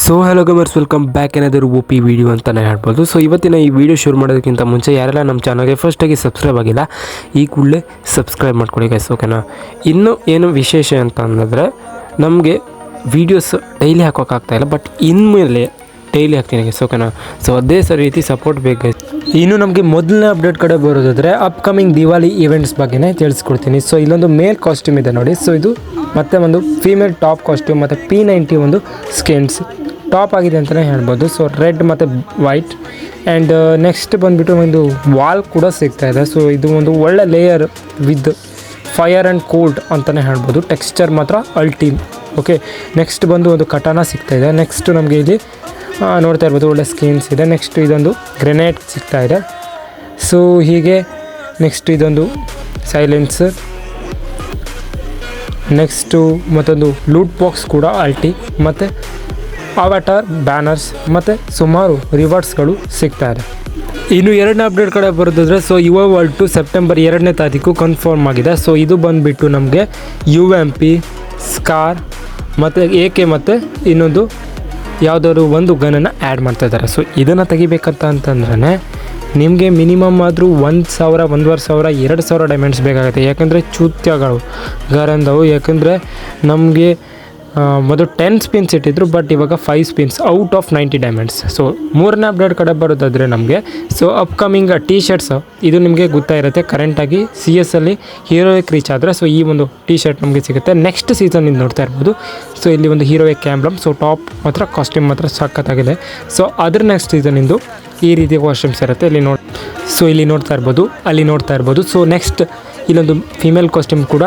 So hello gamers welcome back ಏನಾದರೂ O P video ಅಂತಲೇ ಹೇಳ್ಬೋದು. ಸೊ ಇವತ್ತಿನ ಈ ವಿಡಿಯೋ ಶುರು ಮಾಡೋದಕ್ಕಿಂತ ಮುಂಚೆ ಯಾರೆಲ್ಲ ನಮ್ಮ ಚಾನಲ್ಗೆ ಫಸ್ಟಾಗಿ ಸಬ್ಸ್ಕ್ರೈಬ್ ಆಗಿಲ್ಲ, ಈ ಕೂಡಲೇ ಸಬ್ಸ್ಕ್ರೈಬ್ ಮಾಡ್ಕೊಳ್ಳಿ ಗೈಸ್ ಓಕೆನಾ ಇನ್ನು ಏನು ವಿಶೇಷ ಅಂತ ಅನ್ನೋದ್ರೆ ನಮಗೆ ವೀಡಿಯೋಸ್ ಡೈಲಿ ಹಾಕೋಕ್ಕಾಗ್ತಾಯಿಲ್ಲ ಬಟ್ ಇನ್ಮೇಲೆ ಡೈಲಿ ಹಾಕ್ತೀನಿ ಗೈಸ್ ಓಕೆನಾ ಸೊ ಅದೇ ಸರಿ ರೀತಿ ಸಪೋರ್ಟ್ ಬೇಕು. ಇನ್ನು ನಮಗೆ ಮೊದಲನೇ ಅಪ್ಡೇಟ್ ಕಡೆ ಬರೋದಾದರೆ ಅಪ್ಕಮಿಂಗ್ ದಿವಾಲಿ ಈವೆಂಟ್ಸ್ ಬಗ್ಗೆನೇ ತಿಳಿಸ್ಕೊಡ್ತೀನಿ. ಸೊ ಇಲ್ಲೊಂದು ಮೇಲ್ ಕಾಸ್ಟ್ಯೂಮ್ ಇದೆ ನೋಡಿ. ಸೊ ಇದು ಮತ್ತೆ ಒಂದು ಫೀಮೇಲ್ ಟಾಪ್ ಕಾಸ್ಟ್ಯೂಮ್ ಮತ್ತು ಪಿ ನೈಂಟಿ ಒಂದು ಸ್ಕಿನ್ಸ್ ಟಾಪ್ ಆಗಿದೆ ಅಂತಲೇ ಹೇಳ್ಬೋದು. ಸೊ ರೆಡ್ ಮತ್ತು ವೈಟ್. ಆ್ಯಂಡ್ ನೆಕ್ಸ್ಟ್ ಬಂದುಬಿಟ್ಟು ಒಂದು ವಾಲ್ ಕೂಡ ಸಿಗ್ತಾ ಇದೆ. ಸೊ ಇದು ಒಂದು ಒಳ್ಳೆ layer with fire and cold ಅಂತಲೇ ಹೇಳ್ಬೋದು. ಟೆಕ್ಸ್ಚರ್ ಮಾತ್ರ ಅಲ್ಟಿಮ್ ಓಕೆ ನೆಕ್ಸ್ಟ್ ಬಂದು ಒಂದು ಕಟಾನ ಸಿಗ್ತಾ ಇದೆ. ನೆಕ್ಸ್ಟ್ ನಮಗೆ ಇಲ್ಲಿ ನೋಡ್ತಾ ಇರ್ಬೋದು ಒಳ್ಳೆ ಸ್ಕೀನ್ಸ್ ಇದೆ. ನೆಕ್ಸ್ಟ್ ಇದೊಂದು ಗ್ರೆನೇಡ್ ಸಿಗ್ತಾ ಇದೆ. ಸೊ ಹೀಗೆ ನೆಕ್ಸ್ಟ್ ಇದೊಂದು ಸೈಲೆನ್ಸರ್ ನೆಕ್ಸ್ಟು ಮತ್ತೊಂದು ಲೂಟ್ ಬಾಕ್ಸ್ ಕೂಡ ಅಲ್ಟಿ ಮತ್ತು ಅವಟಾರ್ ಬ್ಯಾನರ್ಸ್ ಮತ್ತು ಸುಮಾರು ರಿವಾರ್ಡ್ಸ್ಗಳು ಸಿಗ್ತಾ ಇದೆ ಇನ್ನು ಎರಡನೇ ಅಪ್ಡೇಟ್ ಕಡೆ ಬರೋದಾದ್ರೆ ಸೊ ಯುವ ವರ್ಲ್ಡ್ ಟು ಸೆಪ್ಟೆಂಬರ್ ಎರಡನೇ ತಾರೀಕು ಕನ್ಫರ್ಮ್ ಆಗಿದೆ. ಸೊ ಇದು ಬಂದುಬಿಟ್ಟು ನಮಗೆ ಯು ಎಂ ಪಿ ಸ್ಕಾರ್ ಮತ್ತು ಎ ಕೆ ಮತ್ತು ಇನ್ನೊಂದು ಯಾವುದಾದ್ರು ಒಂದು ಗನನ್ನು ಆ್ಯಡ್ ಮಾಡ್ತಾ ಇದ್ದಾರೆ. ಸೊ ಇದನ್ನು ತೆಗಿಬೇಕಂತ ಅಂತಂದ್ರೆ ನಿಮಗೆ ಮಿನಿಮಮ್ ಆದರೂ ಒಂದು ಸಾವಿರ, ಒಂದೂವರೆ ಸಾವಿರ, ಎರಡು ಸಾವಿರ ಡೈಮಂಡ್ಸ್ ಬೇಕಾಗುತ್ತೆ. ಯಾಕಂದರೆ ಚೂತ್ಯಗಳು ಗರಂದವು ಯಾಕಂದರೆ ನಮಗೆ ಮೊದಲು ಟೆನ್ ಸ್ಪಿನ್ಸ್ ಇಟ್ಟಿದ್ರು ಬಟ್ ಇವಾಗ five spins out of ninety diamonds so ಮೂರನೇ ಅಪ್ಡೇಟ್ ಕಡೆ ಬರೋದಾದರೆ ನಮಗೆ ಸೊ ಅಪ್ಕಮಿಂಗ್ ಟೀ ಶರ್ಟ್ಸ್ ಇದು ನಿಮಗೆ ಗೊತ್ತಾಗಿರುತ್ತೆ ಕರೆಂಟಾಗಿ ಸಿ ಎಸ್ ಅಲ್ಲಿ ಹೀರೋಯಿಕ್ ರೀಚ್ ಆದರೆ ಸೊ ಈ ಒಂದು ಟೀ ಶರ್ಟ್ ನಮಗೆ ಸಿಗುತ್ತೆ. ನೆಕ್ಸ್ಟ್ ಸೀಸನ್ ಇದು ನೋಡ್ತಾ ಇರ್ಬೋದು. ಸೊ ಇಲ್ಲಿ ಒಂದು ಹೀರೋಯಿಕ್ ಕ್ಯಾಮ್ರಮ್ ಸೊ ಟಾಪ್ ಮಾತ್ರ ಕಾಸ್ಟ್ಯೂಮ್ ಮಾತ್ರ ಸಖತ್ತಾಗಿದೆ. ಸೊ ಅದ್ರ ನೆಕ್ಸ್ಟ್ ಸೀಸನ್ ಸೀಸನಿಂದು ಈ ರೀತಿ ಕಾಸ್ಟ್ಯೂಮ್ಸ್ ಇರುತ್ತೆ. ಇಲ್ಲಿ ನೋಡಿ ಸೊ ಇಲ್ಲಿ ನೋಡ್ತಾ ಇರ್ಬೋದು, ಅಲ್ಲಿ ನೋಡ್ತಾ ಇರ್ಬೋದು. ಸೊ ನೆಕ್ಸ್ಟ್ ಇಲ್ಲೊಂದು ಫಿಮೇಲ್ ಕಾಸ್ಟ್ಯೂಮ್ ಕೂಡ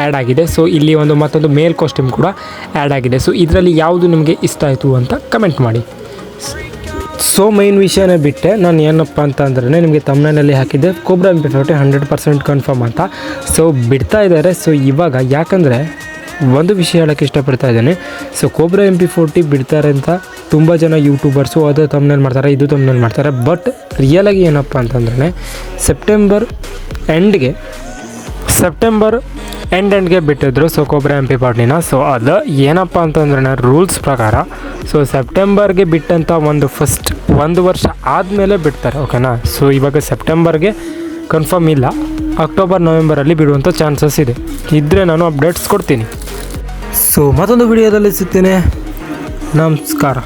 ಆ್ಯಡ್ ಆಗಿದೆ. ಸೊ ಇಲ್ಲಿ ಒಂದು ಮತ್ತೊಂದು ಮೇಲ್ ಕಾಸ್ಟ್ಯೂಮ್ ಕೂಡ ಆ್ಯಡ್ ಆಗಿದೆ. ಸೊ ಇದರಲ್ಲಿ ಯಾವುದು ನಿಮಗೆ ಇಷ್ಟ ಆಯಿತು ಅಂತ ಕಮೆಂಟ್ ಮಾಡಿ. ಸೊ ಮೈನ್ ವಿಷಯನೇ ಬಿಟ್ಟೆ. ನಾನು ಏನಪ್ಪ ಅಂತ ಅಂದ್ರೆ ನಿಮಗೆ ತಮ್ಮನಲ್ಲಿ ಹಾಕಿದ್ದೆ. Cobra M P hundred percent confirm ಅಂತ. ಸೊ ಬಿಡ್ತಾ ಇದ್ದಾರೆ. ಸೊ ಇವಾಗ ಯಾಕಂದರೆ ಒಂದು ವಿಷಯ ಹೇಳೋಕ್ಕೆ ಇಷ್ಟಪಡ್ತಾ ಇದ್ದೇನೆ. So cobra M P forty ಬಿಡ್ತಾರೆ ಅಂತ ತುಂಬ ಜನ ಯೂಟ್ಯೂಬರ್ಸು ಅದು ತಮ್ಮನೇಲಿ ಮಾಡ್ತಾರೆ, ಇದು ತಮ್ಮನೇಲಿ ಮಾಡ್ತಾರೆ. ಬಟ್ ರಿಯಲಾಗಿ ಏನಪ್ಪ ಅಂತಂದ್ರೆ ಸೆಪ್ಟೆಂಬರ್ ಎಂಡ್ಗೆ ಸೆಪ್ಟೆಂಬರ್ ಎಂಡ್ ಎಂಡ್ಗೆ ಬಿಟ್ಟಿದ್ರು ಸೊ ಕೊಬ್ರಾ ಎಂ ಪಿ ಪಾಟ್ನಿನ ಸೊ ಅದು ಏನಪ್ಪ ಅಂತಂದ್ರೆ ರೂಲ್ಸ್ ಪ್ರಕಾರ ಸೊ ಸೆಪ್ಟೆಂಬರ್ಗೆ ಬಿಟ್ಟಂಥ ಒಂದು ಫಸ್ಟ್ ಒಂದು ವರ್ಷ ಆದಮೇಲೆ ಬಿಡ್ತಾರೆ ಓಕೆನಾ ಸೊ ಇವಾಗ ಸೆಪ್ಟೆಂಬರ್ಗೆ ಕನ್ಫರ್ಮ್ ಇಲ್ಲ. ಅಕ್ಟೋಬರ್ ನವೆಂಬರಲ್ಲಿ ಬಿಡುವಂಥ ಚಾನ್ಸಸ್ ಇದೆ. ಇದ್ದರೆ ನಾನು ಅಪ್ಡೇಟ್ಸ್ ಕೊಡ್ತೀನಿ. ಸೊ ಮತ್ತೊಂದು ವಿಡಿಯೋದಲ್ಲಿ ಸಿಗ್ತೀನಿ. ನಮಸ್ಕಾರ.